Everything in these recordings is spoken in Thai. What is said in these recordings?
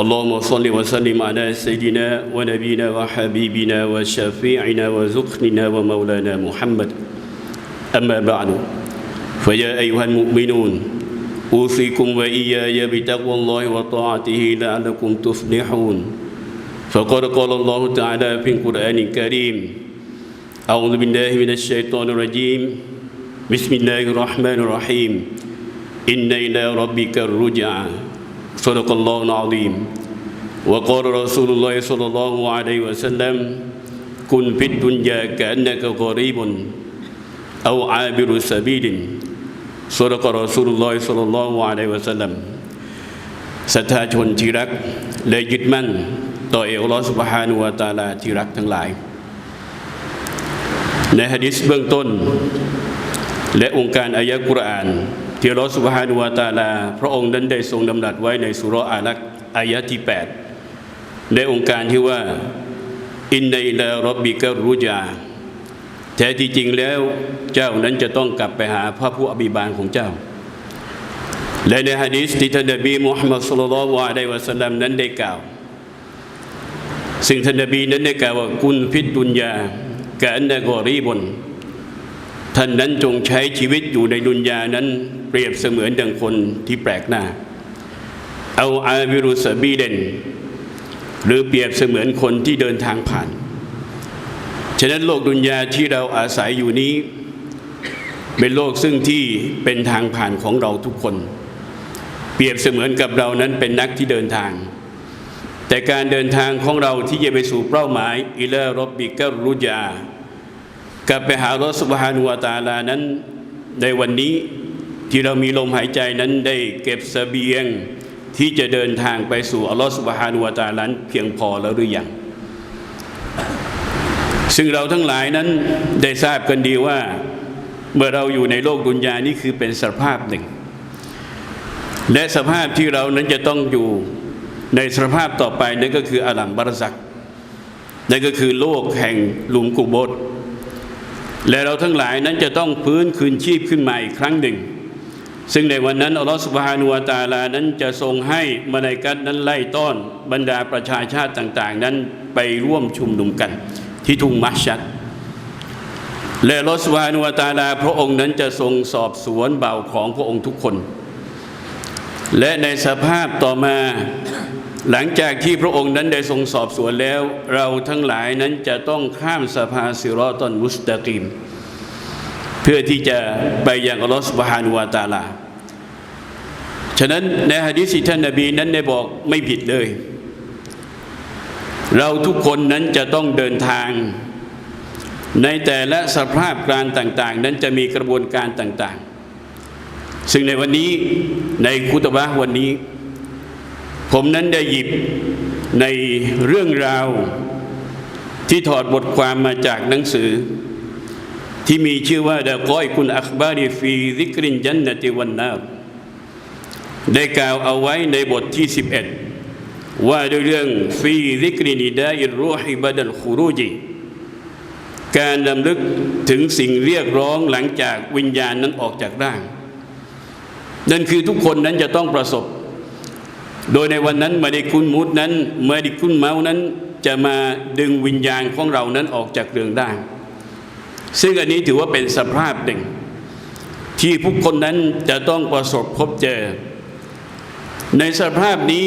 اللهم صل وسلم على سيدنا ونبينا وحبيبنا وشفيعنا وزخرنا ومولانا محمد. أما بعد فيا أيها المؤمنون أوصيكم وإياي بتقوى الله وطاعته لعلكم تفلحون. فقد قال الله تعالى في القرآن الكريم أعوذ بالله من الشيطان الرجيم. بسم الله الرحمن الرحيم. إن إلى ربك الرجع صدق الله العظيم. وقال رسول الله صلى الله عليه وسلم كن في الدنيا كأنك غريب أو عابر سبيل صدق رسول الله صلى الله عليه وسلم ศรัทธาชนที่รักและยึดมั่นต่อเอลลอฮฺสุบฮานุวาตาลาที่รักทั้งหลาย ในฮะดิษเบื้องต้น และองค์การอายะกุรอาน ที่อัลลอฮฺสุบฮานุวาตาลา พระองค์นั้นได้ทรงดำรัสไว้ในสุรอาลักอายะที่ 8 ในองค์การที่ว่า อินในลารบบิกะรุจาแท้ที่จริงแล้วเจ้านั้นจะต้องกลับไปหาพระผู้อภิบาลของเจ้า และในฮะดีษที่ท่านนบีมุฮัมมัดสุลลัลวะอะลัยวะสัลลัมนั้นได้กล่าว ซึ่งท่านนบีนั้นได้กล่าวว่ากุนฟิดดุนยากะอันนกอรีบนท่านนั้นจงใช้ชีวิตอยู่ในดุนยานั้นเปรียบเสมือนดังคนที่แปลกหน้า เอาอาวิรุสบีเดน หรือเปรียบเสมือนคนที่เดินทางผ่าน ฉะนั้นโลกดุนยาที่เราอาศัยอยู่นี้ เป็นโลกซึ่งที่เป็นทางผ่านของเราทุกคน เปรียบเสมือนกับเรานั้นเป็นนักที่เดินทาง แต่การเดินทางของเราที่จะไปสู่เป้าหมายอิลารบบิกะรุจากับไปหาอัลอสุบฮานุวาตาลานั้นในวันนี้ที่เรามีลมหายใจนั้นได้เก็บเสบียง ที่จะเดินทางไปสู่อัลลอฮฺสุบฮานุวาตาลานั้นเพียงพอแล้วหรือยัง ซึ่งเราทั้งหลายนั้นได้ทราบกันดีว่า เมื่อเราอยู่ในโลกดุนยานี่คือเป็นสภาพหนึ่ง และสภาพที่เรานั้นจะต้องอยู่ในสภาพต่อไปนั่นก็คืออาลัมบารซักนั่นก็คือโลกแห่งหลุมกุโบตและเราทั้งหลายนั้นจะต้องฟื้นคืนชีพขึ้นมาอีกครั้งหนึ่ง ซึ่งในวันนั้นอัลลอฮฺสุบฮานุวาตาลานั้นจะทรงให้มาในกัดนั้นไล่ต้อนบรรดาประชาชาติต่างๆ นั้นไปร่วมชุมนุมกัน ที่ทุ่งมัชชัดและอัลลอฮฺสุบฮานุวาตาลาพระองค์นั้นจะทรงสอบสวนเบาของพระองค์ทุกคน และในสภาพต่อมาหลังจากที่พระองค์นั้นได้ทรงสอบสวนแล้ว เราทั้งหลายนั้นจะต้องข้ามสะพานสิรอตอนมุสตะกีมเพื่อที่จะไปยังอัลลอฮฺสุบฮานุวาตาลา ฉะนั้นในฮะดิษที่ท่านนบีนั้นได้บอกไม่ผิดเลย เราทุกคนนั้นจะต้องเดินทาง ในแต่ละสภาพการต่าง ๆ นั้นจะมีกระบวนการต่าง ๆ ซึ่งในวันนี้ในคุตบะวันนี้ ผมนั้นได้หยิบในเรื่องราวที่ถอดบทความมาจากหนังสือ ที่มีชื่อว่าดะกอยคุณอัคบารีฟีซิกรินจันนติวันนา ได้กล่าวเอาไว้ในบทที่ 11 ว่าด้วยเรื่องฟีซิกรินิดาอิรูฮิบดัลคูรูจีการดำลึกถึงสิ่งเรียกร้องหลังจากวิญญาณนั้นออกจากร่าง นั่นคือทุกคนนั้นจะต้องประสบ โดยในวันนั้นมาดิคุณมุดนั้นมาดิคุณเมานั้นจะมาดึงวิญญาณของเรานั้นออกจากเรืองร่าง ซึ่งอันนี้ถือว่าเป็นสภาพหนึ่ง ที่ผู้คนนั้นจะต้องประสบพบเจอ ในสภาพนี้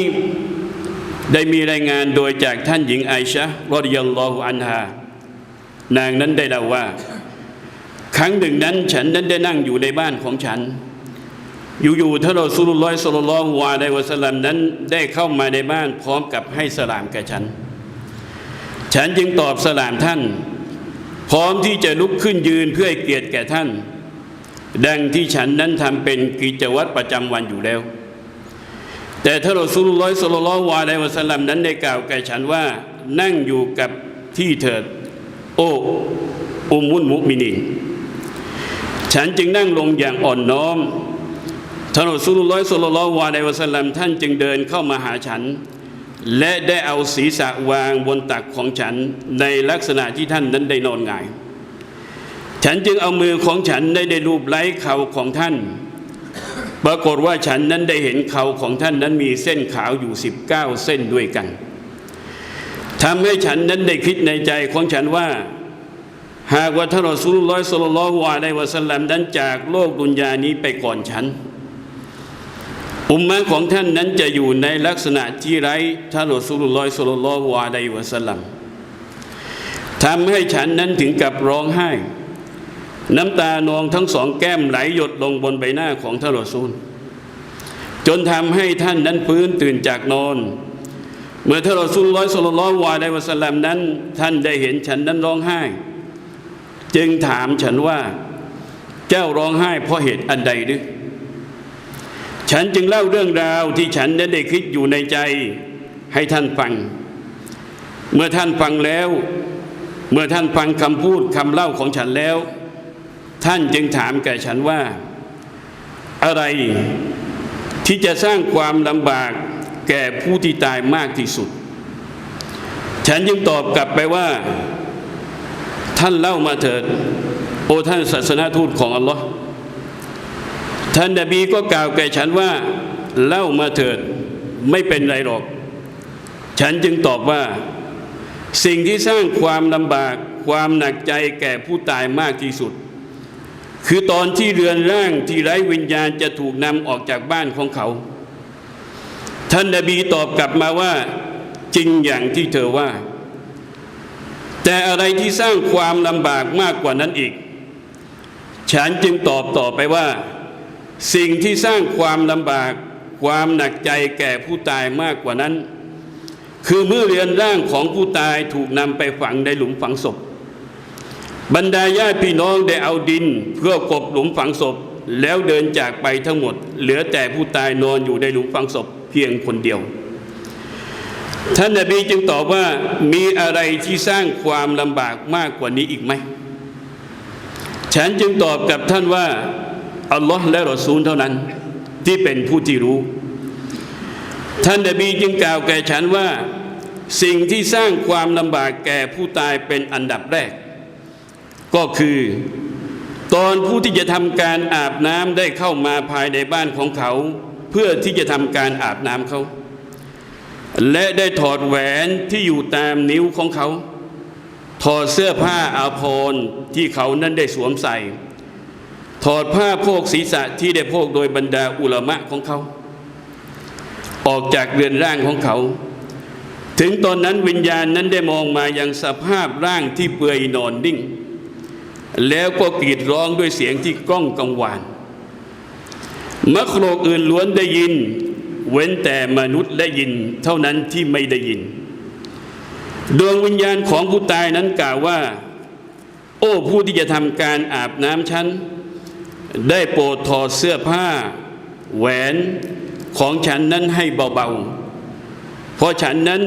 ได้มีรายงานโดยจากท่านหญิงไอชะรอดยัลลอฮุอันฮานางนั้นได้เล่าว่า ครั้งหนึ่งนั้นฉันนั้นได้นั่งอยู่ในบ้านของฉัน อยู่ๆท่านรอซูลุลลอฮ์สุลลัลฮวาไดวะสลัมนั้นได้เข้ามาในบ้านพร้อมกับให้สลามแก่ฉัน ฉันจึงตอบสลามท่าน พร้อมที่จะลุกขึ้นยืนเพื่อให้เกียรติแก่ท่าน ดังที่ฉันนั้นทำเป็นกิจวัตรประจำวันอยู่แล้ว แต่ท่านรอซูลุลลอฮ์สุลลัลวาไดวะสลัมนั้นได้กล่าวแก่ฉันว่า นั่งอยู่กับที่เถิด โอ้อุมมุลมุมินินฉันจึงนั่งลงอย่างอ่อนน้อมท่านอัสุลลอฮ์สุลลัลลอฮุอะลัยฮิวะสลัมท่านจึงเดินเข้ามาหาฉัน และได้เอาศีรษะวางบนตักของฉันในลักษณะที่ท่านนั้นได้นอนงาย ฉันจึงเอามือของฉันได้ได้รูปไล้เข่าของท่าน ปรากฏว่าฉันนั้นได้เห็นเขาของท่านนั้นมีเส้นขาวอยู่ 19 เส้นด้วยกันทำให้ฉันนั้นได้คิดในใจของฉันว่า หากว่าท่านรอซูลุลลอฮ์สุลลอฮุอะลัยวะสัลลัมนั้นจากโลกดุนยานี้ไปก่อนฉัน อุมมะของท่านนั้นจะอยู่ในลักษณะที่ไร้ท่านรอซูลุลลอฮ์สุลลอฮุอะลัยวะสัลลัมทำให้ฉันนั้นถึงกับร้องไห้ น้ำตานองทั้งสองแก้มไหลหยดลงบนใบหน้าของท่านรอซูล จนทำให้ท่านนั้นฟื้นตื่นจากนอน เมื่อท่านรอซูลลอฮ์สุลลัลลอฮุอะลัยฮิวะสัลลัมนั้น ท่านได้เห็นฉันนั้นร้องไห้ จึงถามฉันว่าเจ้าร้องไห้เพราะเหตุอันใดหรือฉันจึงเล่าเรื่องราวที่ฉันนั้นได้คิดอยู่ในใจให้ท่านฟัง เมื่อท่านฟังแล้ว เมื่อท่านฟังคำพูดคำเล่าของฉันแล้ว ท่านจึงถามแก่ฉันว่า อะไรที่จะสร้างความลำบากแก่ผู้ที่ตายมากที่สุด ฉันจึงตอบกลับไปว่า ท่านเล่ามาเถิด โอท่านศาสนาทูตของอัลลอฮ์ท่านนบีก็กล่าวแก่ฉันว่า เล่ามาเถิดไม่เป็นไรหรอก ฉันจึงตอบว่า สิ่งที่สร้างความลำบากความหนักใจแก่ผู้ตายมากที่สุด คือตอนที่เรือนร่างที่ไร้วิญญาณจะถูกนำออกจากบ้านของเขา ท่านนบีตอบกลับมาว่าจริงอย่างที่เธอว่า แต่อะไรที่สร้างความลำบากมากกว่านั้นอีก ฉันจึงตอบต่อไปว่า สิ่งที่สร้างความลำบาก ความหนักใจแก่ผู้ตายมากกว่านั้น คือเมื่อเรือนร่างของผู้ตายถูกนำไปฝังในหลุมฝังศพ บรรดาญาติพี่น้องได้เอาดิน เพื่อกบหลุมฝังศพ แล้วเดินจากไปทั้งหมด เหลือแต่ผู้ตายนอนอยู่ในหลุมฝังศพเพียงคนเดียว ท่านนบีจึงตอบว่ามีอะไรที่สร้างความลำบากมากกว่านี้อีกไหม ฉันจึงตอบกับท่านว่าอัลลอฮ์และรอซูลเท่านั้น ที่เป็นผู้ที่รู้ ท่านนบีจึงกล่าวแก่ฉันว่า สิ่งที่สร้างความลำบากแก่ผู้ตายเป็นอันดับแรก ก็คือ ตอนผู้ที่จะทำการอาบน้ำได้เข้ามาภายในบ้านของเขา เพื่อที่จะทำการอาบน้ำเขา และได้ถอดแหวนที่อยู่ตามนิ้วของเขา ถอดเสื้อผ้าอาภรณ์ที่เขานั้นได้สวมใส่ ถอดผ้าโพกศีรษะที่ได้โพกโดยบรรดาอุลามะของเขา ออกจากเรือนร่างของเขาถึงตอนนั้นวิญญาณนั้นได้มองมายังสภาพร่างที่เปื่อยนอนนิ่ง แล้วก็กรีดร้องด้วยเสียงที่ก้องกังวานมักโลกอื่นล้วนได้ยิน เว้นแต่มนุษย์ได้ยิน เท่านั้นที่ไม่ได้ยิน ดวงวิญญาณของผู้ตายนั้นกล่าวว่า โอ้ผู้ที่จะทำการอาบน้ำฉัน ได้โปรดถอดเสื้อผ้า แหวนของฉันนั้นให้เบาๆ เพราะฉันนั้น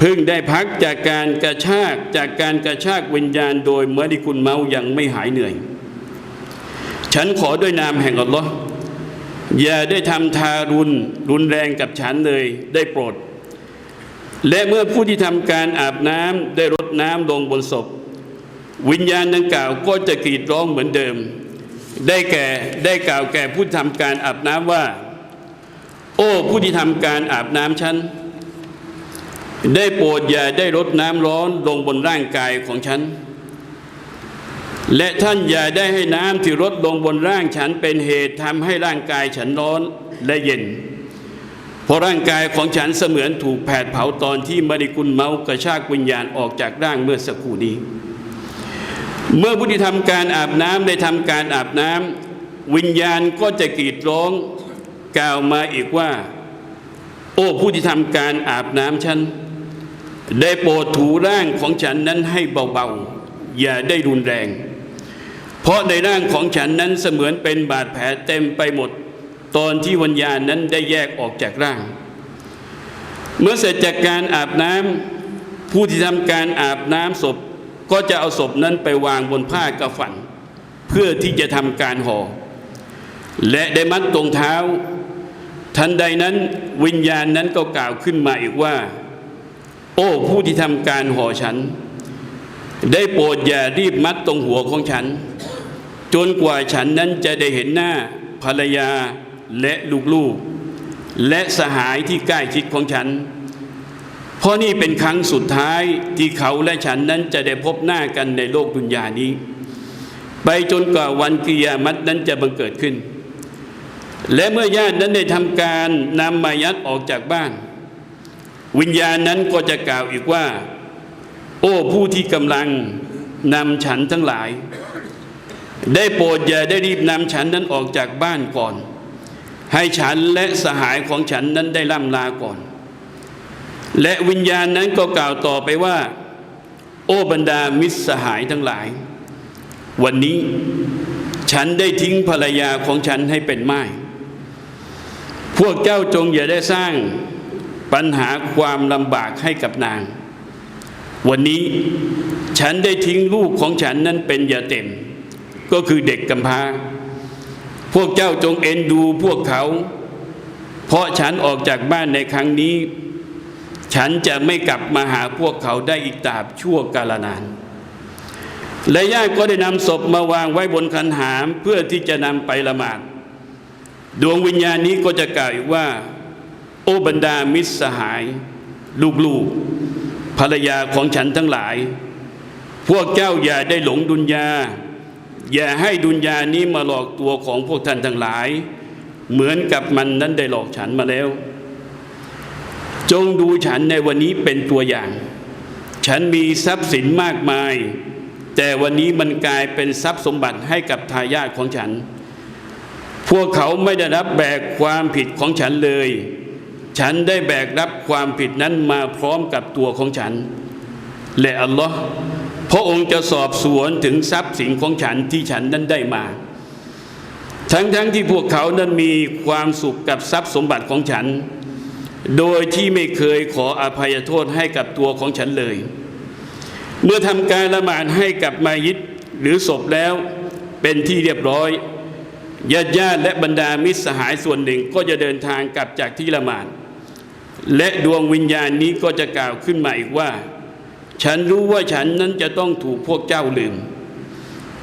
พิ่งได้พักจากการกระชากจากการกระชากวิญญาณโดยเมื่อที่คุณเมายังไม่หายเหนื่อย ฉันขอด้วยนามแห่งอัลลอฮ์อย่าได้ทำทารุณรุนแรงกับฉันเลยได้โปรด และเมื่อผู้ที่ทำการอาบน้ำได้รดน้ำลงบนศพ วิญญาณดังกล่าวก็จะกรีดร้องเหมือนเดิม ได้แก่ได้กล่าวแก่ผู้ทำการอาบน้ำว่า โอ้ผู้ที่ทำการอาบน้ำฉัน ได้โปรดอย่าได้รดน้ำร้อนลงบนร่างกายของฉัน และท่านอย่าได้ให้น้ำที่รดลงบนร่างฉันเป็นเหตุทำให้ร่างกายฉันร้อนและเย็น เพราะร่างกายของฉันเสมือนถูกแผดเผาตอนที่มริกุลเมากระชากวิญญาณออกจากร่างเมื่อสักครู่นี้ เมื่อผู้ที่ทำการอาบน้ำได้ทำการอาบน้ำวิญญาณก็จะกรีดร้องกล่าวมาอีกว่า โอ้ผู้ที่ทำการอาบน้ำฉัน ได้โปรดถูร่างของฉันนั้นให้เบาๆ อย่าได้รุนแรง เพราะในร่างของฉันนั้นเสมือนเป็นบาดแผลเต็มไปหมด ตอนที่วิญญาณนั้นได้แยกออกจากร่าง เมื่อเสร็จจากการอาบน้ำผู้ที่ทำการอาบน้ำศพ ก็จะเอาศพนั้นไปวางบนผ้ากระฝัน เพื่อที่จะทำการห่อและได้มัดตรงเท้า ทันใดนั้นวิญญาณนั้นก็กล่าวขึ้นมาอีกว่า อ้ผู้ที่ทำการห่อฉัน ได้โปรดอย่ารีบมัดตรงหัวของฉัน จนกว่าฉันนั้นจะได้เห็นหน้าภรรยาและลูกๆ และสหายที่ใกล้ชิดของฉัน เพราะนี่เป็นครั้งสุดท้ายที่เขาและฉันนั้นจะได้พบหน้ากันในโลกดุนยานี้ ไปจนกว่าวันกิยามัตนั้นจะบังเกิดขึ้น และเมื่อญาตินั้นได้ทำการนำมายัดออกจากบ้าน วิญญาณนั้นก็จะกล่าวอีกว่า โอ้ผู้ที่กำลังนำฉันทั้งหลาย ได้โปรดอย่าได้รีบนำฉันนั้นออกจากบ้านก่อน ให้ฉันและสหายของฉันนั้นได้ล่ำลาก่อน และวิญญาณนั้นก็กล่าวต่อไปว่า โอ้บรรดามิตรสหายทั้งหลาย วันนี้ฉันได้ทิ้งภรรยาของฉันให้เป็นไม้พวกเจ้าจงอย่าได้สร้าง ปัญหาความลำบากให้กับนาง วันนี้ฉันได้ทิ้งลูกของฉันนั้นเป็นยาเต็ม ก็คือเด็กกำพร้า พวกเจ้าจงเอ็นดูพวกเขา เพราะฉันออกจากบ้านในครั้งนี้ ฉันจะไม่กลับมาหาพวกเขาได้อีกตราบชั่วกาลนาน และญาติก็ได้นำศพมาวางไว้บนคันหามเพื่อที่จะนำไปละหมาด ดวงวิญญาณนี้ก็จะกล่าวว่า โอ้บรรดามิตรสหาย ลูกๆ ภรรยาของฉันทั้งหลาย พวกเจ้าอย่าได้หลงดุนยา อย่าให้ดุนยานี้มาหลอกตัวของพวกท่านทั้งหลาย เหมือนกับมันนั้นได้หลอกฉันมาแล้ว จงดูฉันในวันนี้เป็นตัวอย่าง ฉันมีทรัพย์สินมากมาย แต่วันนี้มันกลายเป็นทรัพย์สมบัติให้กับทายาทของฉัน พวกเขาไม่ได้รับแบกความผิดของฉันเลย ฉันได้แบกรับความผิดนั้นมาพร้อมกับตัวของฉัน และอัลลอฮ์พระองค์จะสอบสวนถึงทรัพย์สินของฉันที่ฉันนั้นได้มา ทั้งๆทที่พวกเขานั้นมีความสุขกับทรัพย์สมบัติของฉัน โดยที่ไม่เคยขออภัยโทษให้กับตัวของฉันเลย เมื่อทำการละหมาดให้กับมายิดหรือศพแล้วเป็นที่เรียบร้อยญาติญาติและบรรดามิตรสหายส่วนหนึ่งก็จะเดินทางกลับจากที่ละหมาด และดวงวิญญาณนี้ก็จะกล่าวขึ้นมาอีกว่า ฉันรู้ว่าฉันนั้นจะต้องถูกพวกเจ้าลืม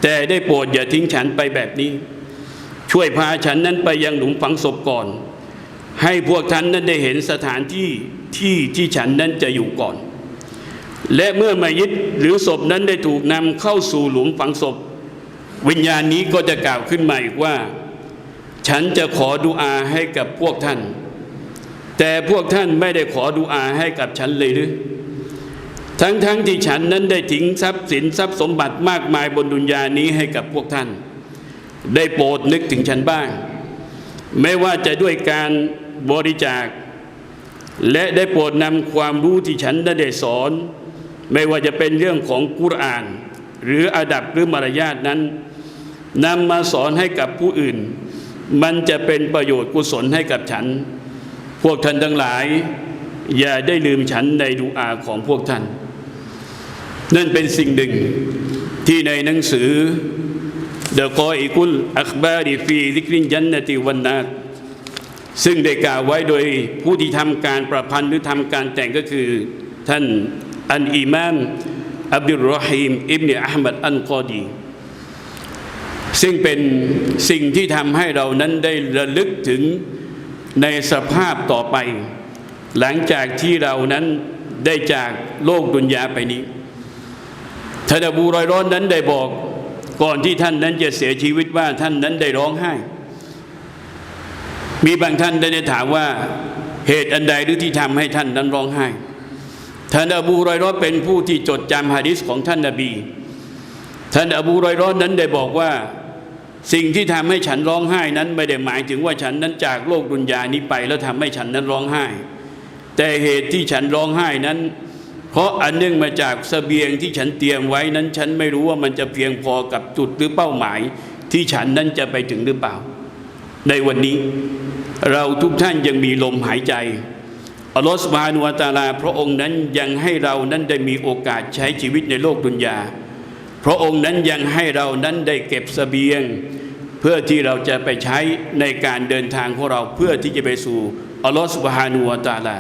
แต่ได้โปรดอย่าทิ้งฉันไปแบบนี้ ช่วยพาฉันนั้นไปยังหลุมฝังศพก่อน ให้พวกท่านนั้นได้เห็นสถานที่ที่ที่ฉันนั้นจะอยู่ก่อน และเมื่อมายิดหรือศพนั้นได้ถูกนำเข้าสู่หลุมฝังศพ วิญญาณนี้ก็จะกล่าวขึ้นมาอีกว่า ฉันจะขอดุอาให้กับพวกท่าน แต่พวกท่านไม่ได้ขอดุอาให้กับฉันเลยหรือทั้งๆทที่ฉันนั้นได้ทิ้งทรัพย์สินทรัพย์สมบัติมากมายบนดุนยานี้ให้กับพวกท่าน ได้โปรดนึกถึงฉันบ้าง ไม่ว่าจะด้วยการบริจาค และได้โปรดนำความรู้ที่ฉันได้สอน ไม่ว่าจะเป็นเรื่องของกุรอาน หรืออาดับหรือมารยาทนั้นนำมาสอนให้กับผู้อื่น มันจะเป็นประโยชน์กุศลให้กับฉัน วกท่านทั้งหลาย อย่าได้ลืมฉันในดูอาของพวกท่าน นั่นเป็นสิ่งหนึ่งที่ในหนังสือ The กออิกุลอัคบาริฟีซิกรินยันนติวันนาซึ่งได้กล่าวไว้โดยผู้ที่ทำการประพันธ์หรือทำการแต่งก็คือท่านอันอิมามอับดุลรอฮีมอิบเนอัลมัดอันกอดี ซึ่งเป็นสิ่งที่ทำให้เรานั้นได้ระลึกถึง ในสภาพต่อไป หลังจากที่เรานั้นได้จากโลกดุนยาไปนี้ท่านอบูรอยร้อนนั้นได้บอก ก่อนที่ท่านนั้นจะเสียชีวิตว่าท่านนั้นได้ร้องไห้ มีบางท่านได้ถามว่าเหตุอันใดหรือที่ทำให้ท่านนั้นร้องไห้ ท่านอบูรอยร้อนเป็นผู้ที่จดจำฮะดิษของท่านนบี ท่านอบูรอยร้อนนั้นได้บอกว่า สิ่งที่ทำให้ฉันร้องไห้นั้นไม่ได้หมายถึงว่าฉันนั้นจากโลกดุนยานี้ไปแล้วทำให้ฉันนั้นร้องไห้ แต่เหตุที่ฉันร้องไห้นั้น เพราะอันเนื่องมาจากสเสบียงที่ฉันเตรียมไว้นั้น ฉันไม่รู้ว่ามันจะเพียงพอกับจุดหรือเป้าหมาย ที่ฉันนั้นจะไปถึงหรือเปล่า ในวันนี้ เราทุกท่านยังมีลมหายใจอัลลอฮฺสุบฮานุวะตาลา พระองค์นั้นยังให้เรานั้นได้มีโอกาสใช้ชีวิตในโลกดุนยา พระองค์นั้นยังให้เรานั้นได้เก็บเสบียง เพื่อที่เราจะไปใช้ในการเดินทางของเราเพื่อที่จะไปสู่อัลลอฮฺสุบฮานุวะตะอาลา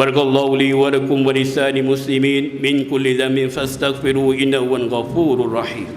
بارك الله لي ولكم ولسان مسلمين من كل ذنب فاستغفروه إنه هو الغفور الرحيم